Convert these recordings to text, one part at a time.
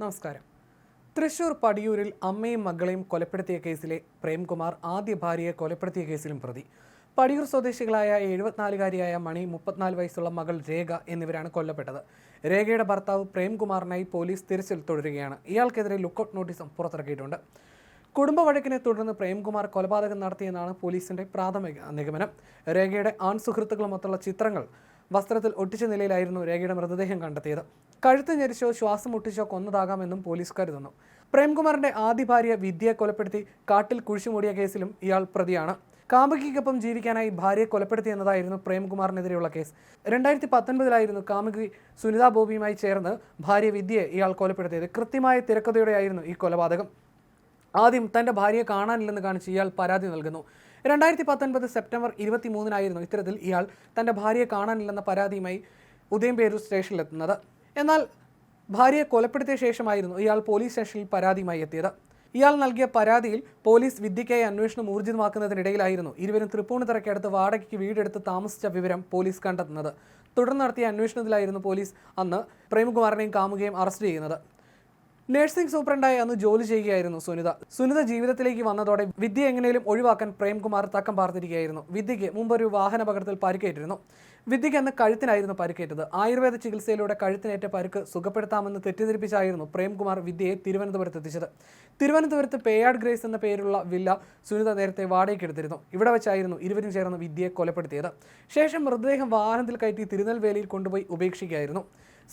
നമസ്കാരം. തൃശൂർ പടിയൂരിൽ അമ്മയും മകളെയും കൊലപ്പെടുത്തിയ കേസിലെ പ്രേംകുമാർ ആദ്യ ഭാര്യയെ കൊലപ്പെടുത്തിയ കേസിലും പ്രതി. പടിയൂർ സ്വദേശികളായ എഴുപത്തിനാലുകാരിയായ മണി മുപ്പത്തിനാല് വയസ്സുള്ള മകൾ രേഖ എന്നിവരാണ് കൊല്ലപ്പെട്ടത്. രേഖയുടെ ഭർത്താവ് പ്രേംകുമാറിനായി പോലീസ് തിരച്ചിൽ തുടരുകയാണ്. ഇയാൾക്കെതിരെ ലുക്കൌട്ട് നോട്ടീസും പുറത്തിറക്കിയിട്ടുണ്ട്. കുടുംബ വഴക്കിനെ തുടർന്ന് പ്രേംകുമാർ കൊലപാതകം നടത്തിയെന്നാണ് പോലീസിന്റെ പ്രാഥമിക നിഗമനം. രേഖയുടെ ആൺ സുഹൃത്തുക്കളുമൊത്തുള്ള ചിത്രങ്ങൾ വസ്ത്രത്തിൽ ഒട്ടിച്ച നിലയിലായിരുന്നു രേഖയുടെ മൃതദേഹം കണ്ടെത്തിയത്. കഴുത്ത് ഞെരിച്ചോ ശ്വാസം മുട്ടിച്ചോ കൊന്നതാകാമെന്നും പോലീസ് കരുതുന്നു. പ്രേംകുമാറിന്റെ ആദ്യ ഭാര്യ വിദ്യയെ കൊലപ്പെടുത്തി കാട്ടിൽ കുഴിച്ചുമൂടിയ കേസിലും ഇയാൾ പ്രതിയാണ്. കാമുകിക്കൊപ്പം ജീവിക്കാനായി ഭാര്യയെ കൊലപ്പെടുത്തി എന്നതായിരുന്നു പ്രേംകുമാറിനെതിരെയുള്ള കേസ്. രണ്ടായിരത്തി പത്തൊൻപതിലായിരുന്നു കാമുകി സുനിത ബോബിയുമായി ചേർന്ന് ഭാര്യ വിദ്യയെ ഇയാൾ കൊലപ്പെടുത്തിയത്. കൃത്യമായ തിരക്കഥയോടെയായിരുന്നു ഈ കൊലപാതകം. ആദ്യം തന്റെ ഭാര്യയെ കാണാനില്ലെന്ന് കാണിച്ച് ഇയാൾ പരാതി നൽകുന്നു. രണ്ടായിരത്തി പത്തൊൻപത് സെപ്റ്റംബർ ഇരുപത്തി മൂന്നിനായിരുന്നു ഇത്തരത്തിൽ ഇയാൾ തന്റെ ഭാര്യയെ കാണാനില്ലെന്ന പരാതിയുമായി ഉദയംപേരൂർ സ്റ്റേഷനിലെത്തുന്നത്. എന്നാൽ ഭാര്യയെ കൊലപ്പെടുത്തിയ ശേഷമായിരുന്നു ഇയാൾ പോലീസ് സ്റ്റേഷനിൽ പരാതിയുമായി എത്തിയത്. ഇയാൾ നൽകിയ പരാതിയിൽ പോലീസ് വിദ്യയ്ക്കായി അന്വേഷണം ഊർജിതമാക്കുന്നതിനിടയിലായിരുന്നു ഇരുവരും തൃപ്പൂണിത്തറയ്ക്കടുത്ത് വാടകയ്ക്ക് വീടെടുത്ത് താമസിച്ച വിവരം പോലീസ് കണ്ടെത്തുന്നത്. തുടർന്ന് നടത്തിയ അന്വേഷണത്തിലായിരുന്നു പോലീസ് അന്ന് പ്രേംകുമാറിനെയും കാമുകയും അറസ്റ്റ് ചെയ്യുന്നത്. നഴ്സിംഗ് സൂപ്രണ്ടായി അന്ന് ജോലി ചെയ്യുകയായിരുന്നു സുനിത. സുനിത ജീവിതത്തിലേക്ക് വന്നതോടെ വിദ്യ എങ്ങനെയും ഒഴിവാക്കാൻ പ്രേംകുമാർ തക്കം പാർത്തിരിക്കുകയായിരുന്നു. വിദ്യയ്ക്ക് മുമ്പൊരു ഒരു വാഹനപകടത്തിൽ പരിക്കേറ്റിരുന്നു. വിദ്യയ്ക്ക് അന്ന് കഴുത്തിനായിരുന്നു പരിക്കേറ്റത്. ആയുർവേദ ചികിത്സയിലൂടെ കഴുത്തിനേറ്റ പരുക്ക് സുഖപ്പെടുത്താമെന്ന് തെറ്റിദ്ധരിപ്പിച്ചായിരുന്നു പ്രേംകുമാർ വിദ്യയെ തിരുവനന്തപുരത്ത് എത്തിച്ചത്. തിരുവനന്തപുരത്ത് പേയാഡ് ഗ്രേസ് എന്ന പേരുള്ള വില്ല സുനിത നേരത്തെ വാടകയ്ക്കെടുത്തിരുന്നു ഇവിടെ വെച്ചായിരുന്നു ഇരുവരും ചേർന്ന് വിദ്യയെ കൊലപ്പെടുത്തിയത്. ശേഷം മൃതദേഹം വാഹനത്തിൽ കയറ്റി തിരുനെൽവേലിയിൽ കൊണ്ടുപോയി ഉപേക്ഷിക്കുകയായിരുന്നു.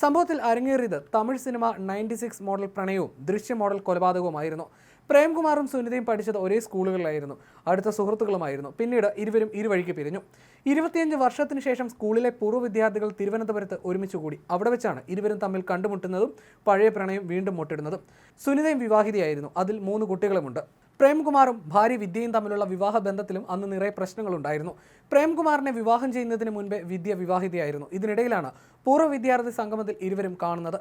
സംഭവത്തിൽ അരങ്ങേറിയത് Tamil cinema ninety six model പ്രണയവും ദൃശ്യ മോഡൽ കൊലപാതകവുമായിരുന്നു. പ്രേംകുമാറും സുനിതയും പഠിച്ചത് ഒരേ സ്കൂളുകളിലായിരുന്നു. അടുത്ത സുഹൃത്തുക്കളുമായിരുന്നു. പിന്നീട് ഇരുവരും ഇരുവഴിക്ക് പിരിഞ്ഞു. ഇരുപത്തിയഞ്ച് വർഷത്തിന് ശേഷം സ്കൂളിലെ പൂർവ വിദ്യാർത്ഥികൾ തിരുവനന്തപുരത്ത് ഒരുമിച്ച് കൂടി. അവിടെ വെച്ചാണ് ഇരുവരും തമ്മിൽ കണ്ടുമുട്ടുന്നതും പഴയ പ്രണയം വീണ്ടും മുട്ടിടുന്നതും. സുനിതയും വിവാഹിതയായിരുന്നു. അതിൽ മൂന്ന് കുട്ടികളുമുണ്ട്. പ്രേംകുമാറും ഭാര്യ വിദ്യയും തമ്മിലുള്ള വിവാഹ ബന്ധത്തിലും അന്ന് നിറയെ പ്രശ്നങ്ങളുണ്ടായിരുന്നു. പ്രേംകുമാറിനെ വിവാഹം ചെയ്യുന്നതിന് മുൻപേ വിദ്യ വിവാഹിതയായിരുന്നു. ഇതിനിടയിലാണ് പൂർവ വിദ്യാർത്ഥി സംഗമത്തിൽ ഇരുവരും കാണുന്നത്.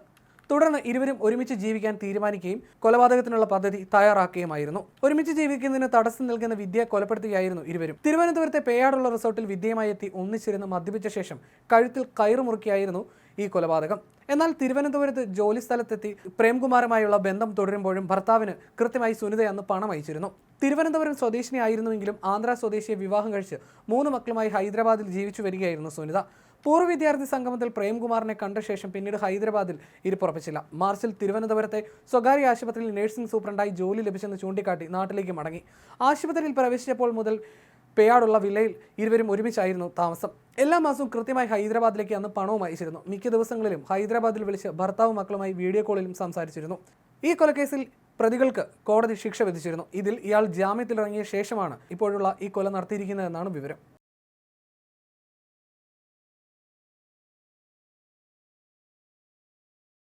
തുടർന്ന് ഇരുവരും ഒരുമിച്ച് ജീവിക്കാൻ തീരുമാനിക്കുകയും കൊലപാതകത്തിനുള്ള പദ്ധതി തയ്യാറാക്കുകയുമായിരുന്നു. ഒരുമിച്ച് ജീവിക്കുന്നതിന് തടസ്സം നൽകുന്ന വിദ്യ കൊലപ്പെടുത്തുകയായിരുന്നു ഇരുവരും. തിരുവനന്തപുരത്തെ പേയാടുള്ള റിസോർട്ടിൽ വിദ്യയുമായി എത്തി ഒന്നിച്ചിരുന്ന് മദ്യപിച്ച ശേഷം കഴുത്തിൽ കയറുമുറുക്കിയായിരുന്നു ഈ കൊലപാതകം. എന്നാൽ തിരുവനന്തപുരത്ത് ജോലി സ്ഥലത്തെത്തി പ്രേംകുമാറുമായുള്ള ബന്ധം തുടരുമ്പോഴും ഭർത്താവിന് കൃത്യമായി സുനിത അന്ന് പണം അയച്ചിരുന്നു. തിരുവനന്തപുരം സ്വദേശിനിയായിരുന്നുവെങ്കിലും ആന്ധ്ര സ്വദേശിയെ വിവാഹം കഴിച്ച് മൂന്ന് മക്കളുമായി ഹൈദരാബാദിൽ ജീവിച്ചു വരികയായിരുന്നു സുനിത. പൂർവ വിദ്യാർത്ഥി സംഗമത്തിൽ പ്രേംകുമാറിനെ കണ്ട ശേഷം പിന്നീട് ഹൈദരാബാദിൽ ഇരിപ്പുറപ്പിച്ചില്ല. മാർച്ചിൽ തിരുവനന്തപുരത്തെ സ്വകാര്യ ആശുപത്രിയിൽ നഴ്സിംഗ് സൂപ്രണ്ടായി ജോലി ലഭിച്ചെന്ന് ചൂണ്ടിക്കാട്ടി നാട്ടിലേക്ക് മടങ്ങി. ആശുപത്രിയിൽ പ്രവേശിച്ചപ്പോൾ മുതൽ പേയാടുള്ള വില്ലയിൽ ഇരുവരും ഒരുമിച്ചായിരുന്നു താമസം. എല്ലാ മാസവും കൃത്യമായി ഹൈദരാബാദിലേക്ക് അന്ന് പണവും അയച്ചിരുന്നു മിക്ക ദിവസങ്ങളിലും ഹൈദരാബാദിൽ വിളിച്ച് ഭർത്താവും മക്കളുമായി വീഡിയോ കോളിലും സംസാരിച്ചിരുന്നു. ഈ കൊലക്കേസിൽ പ്രതികൾക്ക് കോടതി ശിക്ഷ വിധിച്ചിരുന്നു. ഇതിൽ ഇയാൾ ജാമ്യത്തിലിറങ്ങിയ ശേഷമാണ് ഇപ്പോഴുള്ള ഈ കൊല നടത്തിയിരിക്കുന്നതെന്നാണ് വിവരം.